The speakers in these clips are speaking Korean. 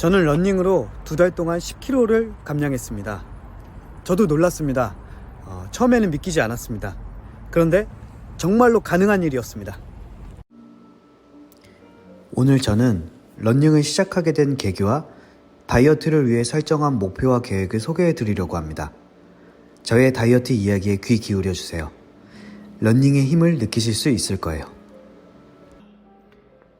저는 런닝으로 두 달 동안 10kg를 감량했습니다. 저도 놀랐습니다. 어, 처음에는 믿기지 않았습니다. 그런데 정말로 가능한 일이었습니다. 오늘 저는 런닝을 시작하게 된 계기와 다이어트를 위해 설정한 목표와 계획을 소개해 드리려고 합니다. 저의 다이어트 이야기에 귀 기울여 주세요. 런닝의 힘을 느끼실 수 있을 거예요.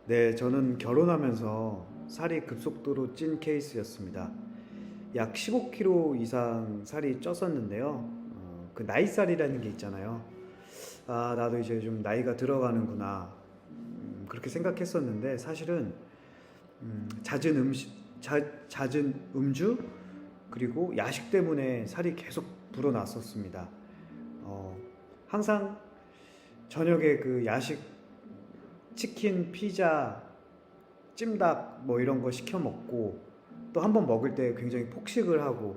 네, 저는 결혼하면서 살이 급속도로 찐 케이스였습니다. 약 15kg 이상 살이 쪘었는데요. 어, 그 나이살이라는 게 있잖아요. 아, 나도 이제 좀 나이가 들어가는구나. 음, 그렇게 생각했었는데 사실은 음, 잦은 음식, 자, 잦은 음주 그리고 야식 때문에 살이 계속 불어났었습니다. 어, 항상 저녁에 그 야식 치킨, 피자, 찜닭 뭐 이런 거 시켜 먹고 또 한 번 먹을 때 굉장히 폭식을 하고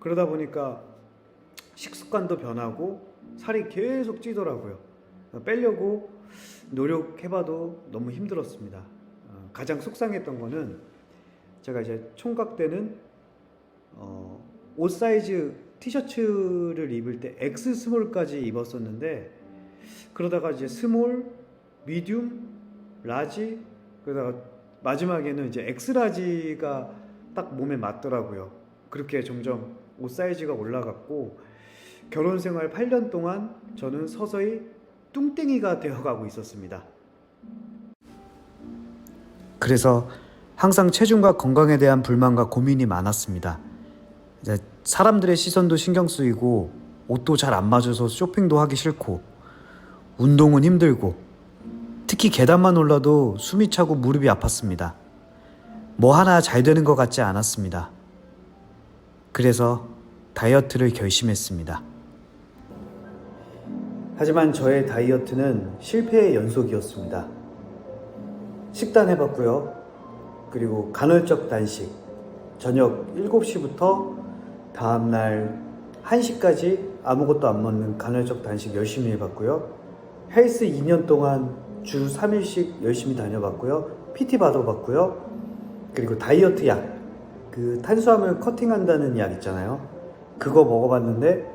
그러다 보니까 식습관도 변하고 살이 계속 찌더라고요. 빼려고 노력해봐도 너무 힘들었습니다. 어, 가장 속상했던 거는 제가 이제 총각 때는 어, 옷 사이즈 티셔츠를 입을 때 X 스몰까지 입었었는데 그러다가 이제 스몰, 미디움, 라지 그러다가 마지막에는 이제 엑스라지가 딱 몸에 맞더라고요. 그렇게 점점 옷 사이즈가 올라갔고 결혼 생활 8년 동안 저는 서서히 뚱땡이가 되어가고 있었습니다. 그래서 항상 체중과 건강에 대한 불만과 고민이 많았습니다. 사람들의 시선도 신경 쓰이고 옷도 잘 안 맞아서 쇼핑도 하기 싫고 운동은 힘들고 특히 계단만 올라도 숨이 차고 무릎이 아팠습니다. 뭐 하나 잘 되는 것 같지 않았습니다. 그래서 다이어트를 결심했습니다. 하지만 저의 다이어트는 실패의 연속이었습니다. 식단 해봤고요. 그리고 간헐적 단식. 저녁 7시부터 다음날 1시까지 아무것도 안 먹는 간헐적 단식 열심히 해봤고요. 헬스 2년 동안 주 3일씩 열심히 다녀봤고요. PT 받아봤고요. 그리고 다이어트 약, 그 탄수화물 커팅한다는 약 있잖아요. 그거 먹어봤는데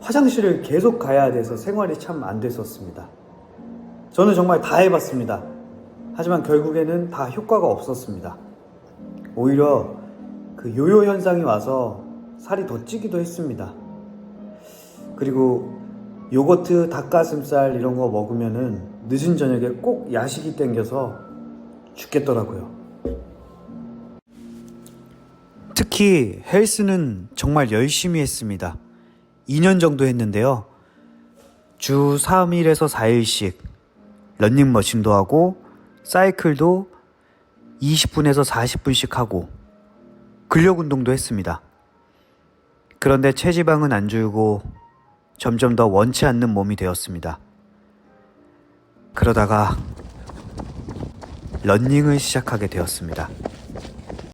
화장실을 계속 가야 돼서 생활이 참 안 됐었습니다. 저는 정말 다 해봤습니다. 하지만 결국에는 다 효과가 없었습니다. 오히려 그 요요 현상이 와서 살이 더 찌기도 했습니다. 그리고 요거트, 닭가슴살 이런 거 먹으면은 늦은 저녁에 꼭 야식이 땡겨서 죽겠더라고요. 특히 헬스는 정말 열심히 했습니다. 2년 정도 했는데요. 주 3일에서 4일씩 런닝머신도 하고 사이클도 20분에서 40분씩 하고 근력 운동도 했습니다. 그런데 체지방은 안 줄고 점점 더 원치 않는 몸이 되었습니다. 그러다가 런닝을 시작하게 되었습니다.